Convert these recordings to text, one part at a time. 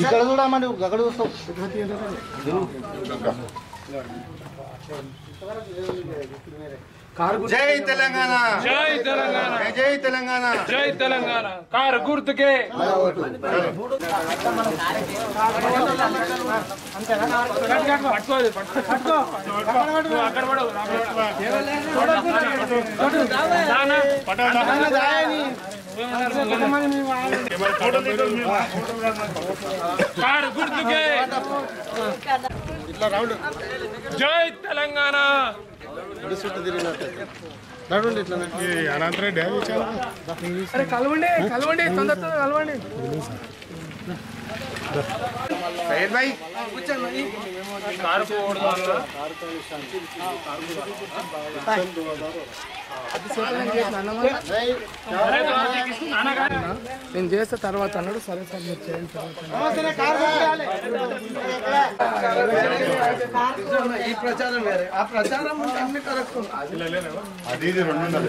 ఇక్కడ కూడా మరి అక్కడ చూస్తావు. జై తెలంగాణ. జై తెలంగాణ. జై తెలంగాణ. జై తెలంగాణ. కారు గుర్తుకే. అక్కడ పడవు, నాన్న, కారు గుర్తుకే జై తెలంగాణ నడుండి ఇట్లా అరే కలవండి కలవండి తొందర తొందర కలవండి సయ్యద్ భాయ్ నేను చేస్తే తర్వాత అన్నాడు సరే సార్ మీరు చేయండి తర్వాత ఈ ప్రచారం వేరే. ఆ ప్రచారం అన్ని కరెక్ట్ అది ఇది రెండు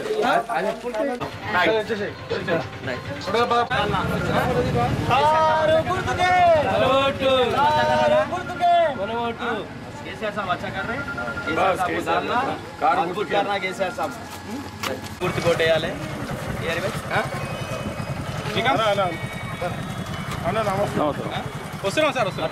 గుర్తు కొట్టేయాలి అన్న నమస్తే వస్తున్నాం సార్ వస్తున్నాం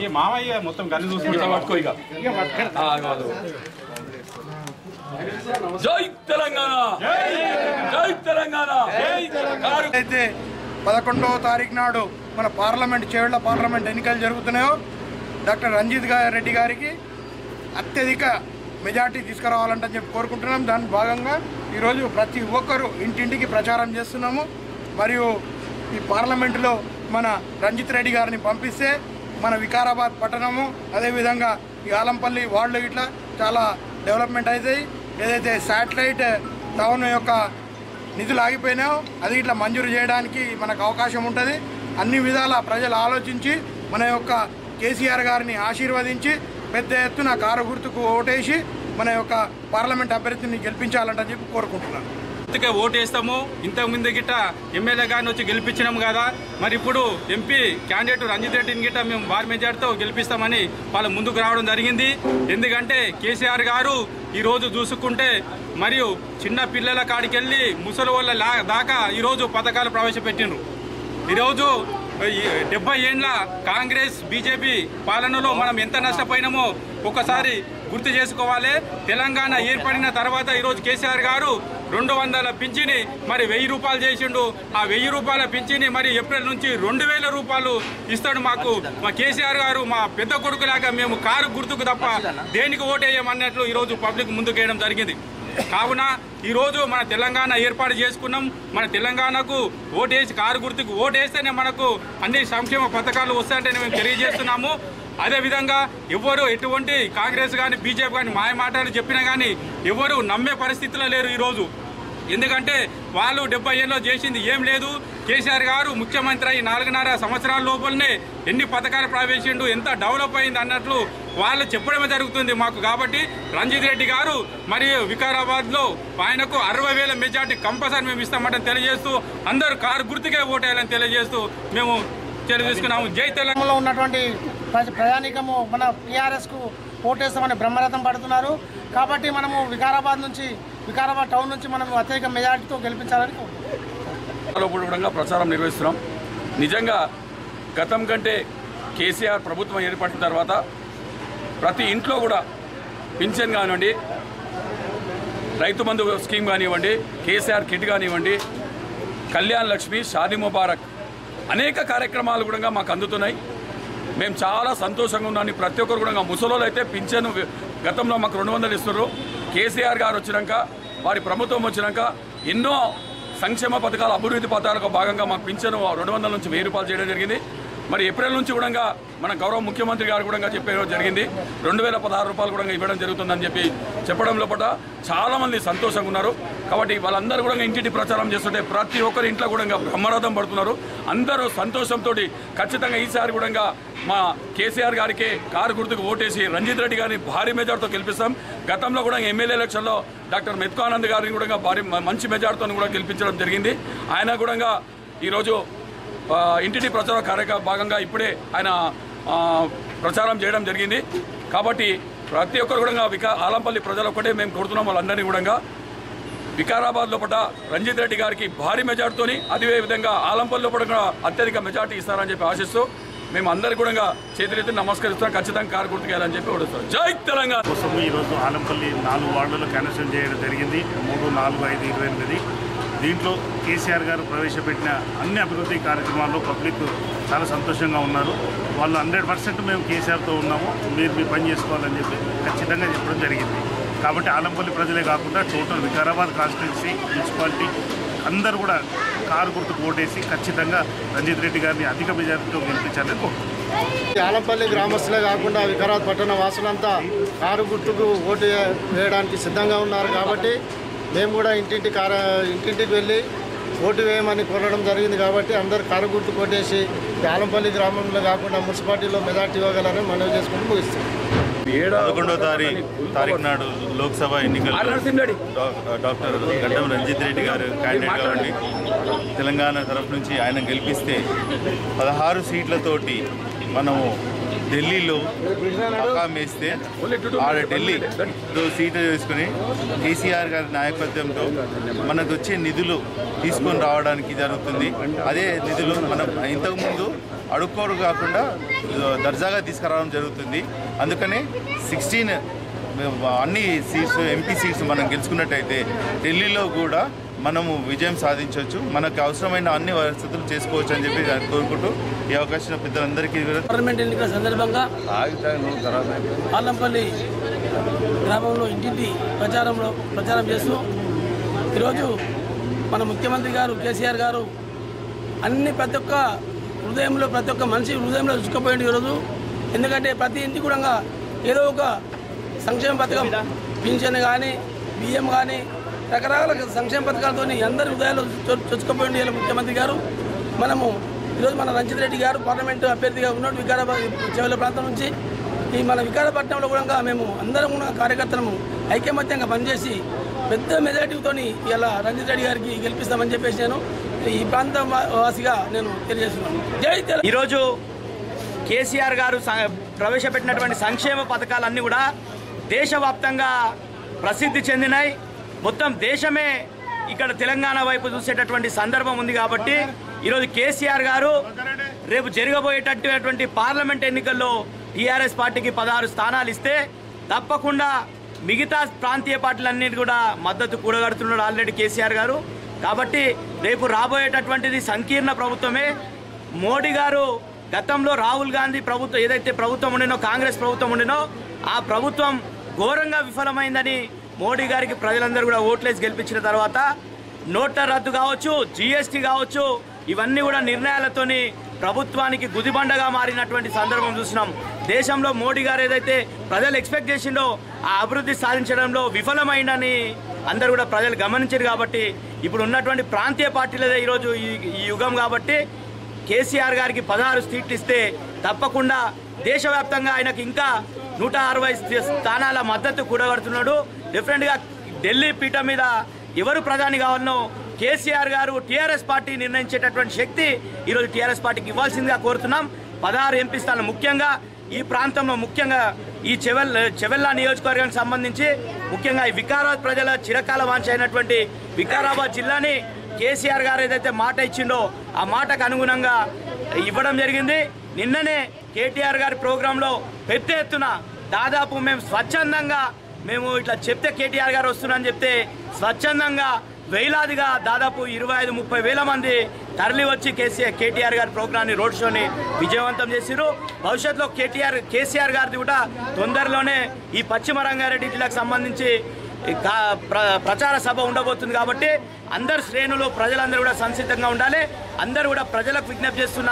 ఈ మామయ్య మొత్తం గల్లి చూసుకుంటా పట్టుకో ఇక కాదు జై తెలంగాణ! జై తెలంగాణ! అయితే పదకొండవ తారీఖు నాడు మన పార్లమెంట్ చేవెళ్ళ పార్లమెంట్ ఎన్నికలు జరుగుతున్నాయో డాక్టర్ రంజిత్ రెడ్డి గారికి అత్యధిక మెజార్టీ తీసుకురావాలంటని చెప్పి కోరుకుంటున్నాం. దాని భాగంగా ఈరోజు ప్రతి ఒక్కరూ ఇంటింటికి ప్రచారం చేస్తున్నాము. మరియు ఈ పార్లమెంటులో మన రంజిత్ రెడ్డి గారిని పంపిస్తే మన వికారాబాద్ పట్టణము అదేవిధంగా ఈ ఆలంపల్లి వార్డులు ఇట్లా చాలా డెవలప్మెంట్ అవుతాయి. ఏదైతే శాటిలైట్ టౌన్ యొక్క నిధులు ఆగిపోయినాయో అది ఇట్లా మంజూరు చేయడానికి మనకు అవకాశం ఉంటుంది. అన్ని విధాల ప్రజలు ఆలోచించి మన యొక్క కేసీఆర్ గారిని ఆశీర్వదించి పెద్ద ఎత్తున కారు గుర్తుకు ఓటేసి మన యొక్క పార్లమెంట్ అభ్యర్థిని గెలిపించాలంటని చెప్పి కోరుకుంటున్నాను. అందుకే ఓటు వేస్తాము ఇంతకు ముందు గిట్ట ఎమ్మెల్యే గారిని వచ్చి గెలిపించినాము కదా. మరి ఇప్పుడు ఎంపీ క్యాండిడేట్ రంజిత్ రెడ్డిని గిట్ట మేము భారీ మెజార్టీతో గెలిపిస్తామని వాళ్ళు ముందుకు రావడం జరిగింది. ఎందుకంటే కేసీఆర్ గారు ఈరోజు చూసుకుంటే మరియు చిన్న పిల్లల కాడికెళ్ళి ముసలి వాళ్ళ లా- దాకా ఈరోజు పథకాలు ప్రవేశపెట్టిండ్రు. ఈరోజు డెబ్బై ఏండ్ల కాంగ్రెస్ బీజేపీ పాలనలో మనం ఎంత నష్టపోయినామో ఒకసారి గుర్తు చేసుకోవాలి. తెలంగాణ ఏర్పడిన తర్వాత ఈరోజు కేసీఆర్ గారు రెండు వందల పింఛని మరి వెయ్యి రూపాయలు చేసిండు. ఆ వెయ్యి రూపాయల పింఛని మరి ఏప్రిల్ నుంచి రెండు వేల రూపాయలు ఇస్తాడు మాకు మా కేసీఆర్ గారు మా పెద్ద కొడుకులాగా మేము కారు గుర్తుకు తప్ప దేనికి ఓటేయమన్నట్లు ఈరోజు పబ్లిక్ ముందుకేయడం జరిగింది. కావున ఈరోజు మన తెలంగాణ ఏర్పాటు చేసుకున్నాం. మన తెలంగాణకు ఓటేసి కారు గుర్తుకు ఓటేస్తేనే మనకు అన్ని సంక్షేమ పథకాలు వస్తాయంటే మేము తెలియజేస్తున్నాము. అదేవిధంగా ఎవరు ఎటువంటి కాంగ్రెస్ కానీ బీజేపీ కానీ మాయ మాటలు చెప్పినా కానీ ఎవరు నమ్మే పరిస్థితిలో లేరు ఈరోజు. ఎందుకంటే వాళ్ళు డెబ్బై ఏళ్ళలో చేసింది ఏం లేదు. కేసీఆర్ గారు ముఖ్యమంత్రి అయి నాలుగున్నర సంవత్సరాల లోపలనే ఎన్ని పథకాలు ప్రవేశిండు ఎంత డెవలప్ అయింది అన్నట్లు వాళ్ళు చెప్పడమే జరుగుతుంది మాకు కాబట్టి రంజిత్ రెడ్డి గారు మరియు వికారాబాద్లో ఆయనకు అరవై వేల మెజార్టీ కంపల్సరీ మేము ఇస్తామంటే తెలియజేస్తూ అందరూ కారు గుర్తుకే ఓటేయాలని తెలియజేస్తూ మేము తెలియజేసుకున్నాము జై తెలంగాణ. లో ఉన్నటువంటి ప్రజ- ప్రయాణికము మన టీఆర్ఎస్కు ఓటేస్తామని బ్రహ్మరథం పడుతున్నారు. కాబట్టి మనము వికారాబాద్ నుంచి వికారాబాద్ టౌన్ నుంచి మనం అత్యధిక మెజార్టీతో గెలిపించాలని కోరుకుంటున్నాం. కూడా ప్రచారం నిర్వహిస్తున్నాం. నిజంగా గతం కంటే కేసీఆర్ ప్రభుత్వం ఏర్పడిన తర్వాత ప్రతి ఇంట్లో కూడా పింఛన్ కానివ్వండి రైతు బంధు స్కీమ్ కానివ్వండి కేసీఆర్ కిట్ కానివ్వండి కళ్యాణ్ లక్ష్మి షాదీ ముబారక్ అనేక కార్యక్రమాలు కూడా మాకు అందుతున్నాయి. మేము చాలా సంతోషంగా ఉన్నాను ప్రతి ఒక్కరు కూడా ముసలోళ్ళు అయితే పింఛను గతంలో మాకు రెండు వందలు ఇస్తున్నారు. కేసీఆర్ గారు వచ్చినాక వారి ప్రభుత్వం వచ్చినాక ఎన్నో సంక్షేమ పథకాలు అభివృద్ధి పథకాలకు భాగంగా మాకు పింఛను రెండు వందల నుంచి వెయ్యి రూపాయలు చేయడం జరిగింది. మరి ఏప్రిల్ నుంచి కూడా మన గౌరవ ముఖ్యమంత్రి గారు కూడా చెప్పడం జరిగింది. రెండు వేల పదహారు రూపాయలు కూడా ఇవ్వడం జరుగుతుందని చెప్పి చెప్పడం లోపల చాలామంది సంతోషంగా ఉన్నారు. కాబట్టి వాళ్ళందరూ కూడా ఇంటింటి ప్రచారం చేస్తుంటే ప్రతి ఒక్కరి ఇంట్లో కూడా బ్రహ్మరథం పడుతున్నారు. అందరూ సంతోషంతో ఖచ్చితంగా ఈసారి కూడా మా కేసీఆర్ గారికి కారు గుర్తుకు ఓటేసి రంజిత్ రెడ్డి గారిని భారీ మెజార్టీతో గెలిపిస్తాం. గతంలో కూడా ఎమ్మెల్యే ఎలక్షన్లో డాక్టర్ మెత్కానంద్ గారిని కూడా భారీ మంచి మెజార్టీతో కూడా గెలిపించడం జరిగింది. ఆయన కూడా ఈరోజు ఇంటిటి ప్రచార కార్యక్రమ భాగంగా ఇప్పుడే ఆయన ప్రచారం చేయడం జరిగింది. కాబట్టి ప్రతి ఒక్కరు కూడా వికా ఆలంపల్లి ప్రజలు ఒక్కటే మేము కోరుతున్నాం వాళ్ళందరినీ కూడా వికారాబాద్ లోపల రంజిత్ రెడ్డి గారికి భారీ మెజార్టీతోని అదే విధంగా ఆలంపల్లి లోపల కూడా అత్యధిక మెజార్టీ ఇస్తారని చెప్పి ఆశిస్తూ మేము అందరు కూడా చేతులెత్తి నమస్కరిస్తాం ఖచ్చితంగా కారు గుర్తుకెళ్ళాలని చెప్పి ఓడుస్తాం జై తెలంగాణ! కోసం ఈరోజు ఆలంపల్లి నాలుగు వార్డులలో కనెక్షన్ చేయడం జరిగింది. మూడు నాలుగు ఐదు ఇరవై ఎనిమిది. దీంట్లో కేసీఆర్ గారు ప్రవేశపెట్టిన అన్ని అభివృద్ధి కార్యక్రమాల్లో పబ్లిక్ చాలా సంతోషంగా ఉన్నారు. వాళ్ళు హండ్రెడ్ పర్సెంట్ మేము కేసీఆర్తో ఉన్నాము. మీరు మీ పని చేసుకోవాలని చెప్పి ఖచ్చితంగా చెప్పడం జరిగింది. కాబట్టి ఆలంపల్లి ప్రజలే కాకుండా టోటల్ వికారాబాద్ కాన్స్టిట్యున్సీ మున్సిపాలిటీ అందరూ కూడా కారు గుర్తు ఓటేసి ఖచ్చితంగా రంజిత్ రెడ్డి గారిని అధిక మెజారిటీతో గెలిపించాలని కోరుకుంటున్నాను ఆలంపల్లి గ్రామస్తులే కాకుండా వికారాబాద్ పట్టణ వాసులంతా కారు గుర్తుకు ఓటు వేయడానికి సిద్ధంగా ఉన్నారు కాబట్టి మేము కూడా ఇంటింటి కార ఇంటింటికి వెళ్ళి ఓటు వేయమని కోరడం జరిగింది కాబట్టి అందరు కారు గుర్తు కొట్టేసి ఆలంపల్లి గ్రామంలో కాకుండా మున్సిపాలిటీలో మెజార్టీ ఇవ్వగలని మనవి చేసుకుంటూ ముగిస్తాం. పదకొండవ తారీఖు తారీఖు నాడు లోక్సభ ఎన్నికల్లో డాక్టర్ గడ్డం రంజిత్ రెడ్డి గారు క్యాండిడేట్గా ఉండి తెలంగాణ తరఫు నుంచి ఆయన గెలిపిస్తే పదహారు సీట్లతోటి మనము ఢిల్లీలో పక్కా వేస్తే ఆడ ఢిల్లీ దో సీటు తీసుకుని కేసీఆర్ గారి నాయకత్వంతో మనకు వచ్చే నిధులు తీసుకొని రావడానికి జరుగుతుంది. అదే నిధులు మనం ఇంతకుముందు అడుక్కోడు కాకుండా దర్జాగా తీసుకురావడం జరుగుతుంది. అందుకనే సిక్స్టీన్ అన్ని సీట్స్ ఎంపీ సీట్స్ మనం గెలుచుకున్నట్టయితే ఢిల్లీలో కూడా మనము విజయం సాధించవచ్చు. మనకు అవసరమైన అన్ని వసతులు చేసుకోవచ్చు అని చెప్పి కోరుకుంటూ ఈ అవకాశం పెద్దలందరికీ పార్లమెంట్ ఎన్నికల సందర్భంగా ఆలంపల్లి గ్రామంలో ఇంటింటి ప్రచారంలో ప్రచారం చేస్తూ ఈరోజు మన ముఖ్యమంత్రి గారు కేసీఆర్ గారు అన్ని ప్రతి ఒక్క హృదయంలో ప్రతి ఒక్క మనిషి హృదయంలో రుచుకుపోయింది ఈరోజు. ఎందుకంటే ప్రతి ఇంటికి కూడా ఏదో ఒక సంక్షేమ పథకం పింఛన్ కానీ బియ్యం కానీ రకరకాల సంక్షేమ పథకాలతో అందరి హృదయాలు చొ- చొచ్చుకుపోయింది ఇలా ముఖ్యమంత్రి గారు. మనము ఈరోజు మన రంజిత్ రెడ్డి గారు పార్లమెంటు అభ్యర్థిగా ఉన్నాడు వికారాబాద్ చెవుల ప్రాంతం నుంచి ఈ మన వికారాపట్నంలో కూడా మేము అందరం కూడా కార్యకర్తలను ఐకమత్యంగా పనిచేసి పెద్ద మెజార్టీతో ఇలా రంజిత్ రెడ్డి గారికి గెలిపిస్తామని చెప్పేసి నేను ఈ ప్రాంతం వాసిగా నేను తెలియజేస్తున్నాను. ఈరోజు కేసీఆర్ గారు ప్రవేశపెట్టినటువంటి సంక్షేమ పథకాలన్నీ కూడా దేశవ్యాప్తంగా ప్రసిద్ధి చెందినాయి. మొత్తం దేశమే ఇక్కడ తెలంగాణ వైపు చూసేటటువంటి సందర్భం ఉంది కాబట్టి ఈరోజు కేసీఆర్ గారు రేపు జరగబోయేటటువంటి పార్లమెంట్ ఎన్నికల్లో టీఆర్ఎస్ పార్టీకి పదహారు స్థానాలు ఇస్తే తప్పకుండా మిగతా ప్రాంతీయ పార్టీలన్నిటి కూడా మద్దతు కూడగడుతున్నాడు ఆల్రెడీ కేసీఆర్ గారు. కాబట్టి రేపు రాబోయేటటువంటిది సంకీర్ణ ప్రభుత్వమే. మోడీ గారు గతంలో రాహుల్ గాంధీ ప్రభుత్వం ఏదైతే ప్రభుత్వం ఉండినో కాంగ్రెస్ ప్రభుత్వం ఉండినో ఆ ప్రభుత్వం ఘోరంగా విఫలమైందని మోడీ గారికి ప్రజలందరూ కూడా ఓట్లేసి గెలిపించిన తర్వాత నోట్ల రద్దు కావచ్చు జీఎస్టీ కావచ్చు ఇవన్నీ కూడా నిర్ణయాలతోని ప్రభుత్వానికి గుదిబండగా మారినటువంటి సందర్భం చూసినాం. దేశంలో మోడీ గారు ఏదైతే ప్రజలు ఎక్స్పెక్ట్ చేసిండో ఆ అభివృద్ధి సాధించడంలో విఫలమైందని అందరూ కూడా ప్రజలు గమనించారు కాబట్టి ఇప్పుడు ఉన్నటువంటి ప్రాంతీయ పార్టీలదే ఈరోజు ఈ ఈ యుగం కాబట్టి కేసీఆర్ గారికి పదహారు సీట్లు ఇస్తే తప్పకుండా దేశవ్యాప్తంగా ఆయనకు ఇంకా నూట అరవై స్థానాల మద్దతు కూడగడుతున్నాడు. డిఫరెంట్గా ఢిల్లీ పీఠ మీద ఎవరు ప్రధాని కావాలనో కేసీఆర్ గారు టీఆర్ఎస్ పార్టీ నిర్ణయించేటటువంటి శక్తి ఈరోజు టీఆర్ఎస్ పార్టీకి ఇవ్వాల్సిందిగా కోరుతున్నాం. పదహారు ఎంపీ స్థానం ముఖ్యంగా ఈ ప్రాంతంలో ముఖ్యంగా ఈ చెవెల్ చెవెల్లా నియోజకవర్గానికి సంబంధించి ముఖ్యంగా ఈ వికారాబాద్ ప్రజల చిరకాల వాంఛ అయినటువంటి వికారాబాద్ జిల్లాని కేసీఆర్ గారు ఏదైతే మాట ఇచ్చిండో ఆ మాటకు అనుగుణంగా ఇవ్వడం జరిగింది. నిన్ననే కేటీఆర్ గారి ప్రోగ్రాంలో పెద్ద ఎత్తున దాదాపు మేము స్వచ్ఛందంగా మేము ఇట్లా చెప్తే కేటీఆర్ గారు వస్తున్నారని చెప్తే స్వచ్ఛందంగా వేలాదిగా దాదాపు ఇరవై ఐదు ముప్పై వేల మంది తరలి వచ్చి కేసీఆర్ కేటీఆర్ గారి ప్రోగ్రాన్ని రోడ్ షోని విజయవంతం చేసిరు భవిష్యత్తులో కేటీఆర్ కేసీఆర్ గారిది కూడా తొందరలోనే ఈ పశ్చిమ రంగారెడ్డి జిల్లాకు సంబంధించి ప్రచార సభ ఉండబోతుంది కాబట్టి అందరు శ్రేణులు ప్రజలందరూ కూడా సంసిద్ధంగా ఉండాలి. అందరూ కూడా ప్రజలకు విజ్ఞప్తి చేస్తున్న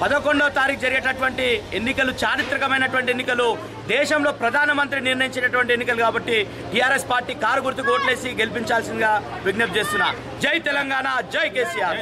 పదకొండవ తారీఖు జరిగేటటువంటి ఎన్నికలు చారిత్రకమైనటువంటి ఎన్నికలు దేశంలో ప్రధానమంత్రి నిర్ణయించినటువంటి ఎన్నికలు కాబట్టి టీఆర్ఎస్ పార్టీ కారు గుర్తుకు ఓట్లేసి గెలిపించాల్సిందిగా విజ్ఞప్తి చేస్తున్నా. జై తెలంగాణ జై కేసీఆర్.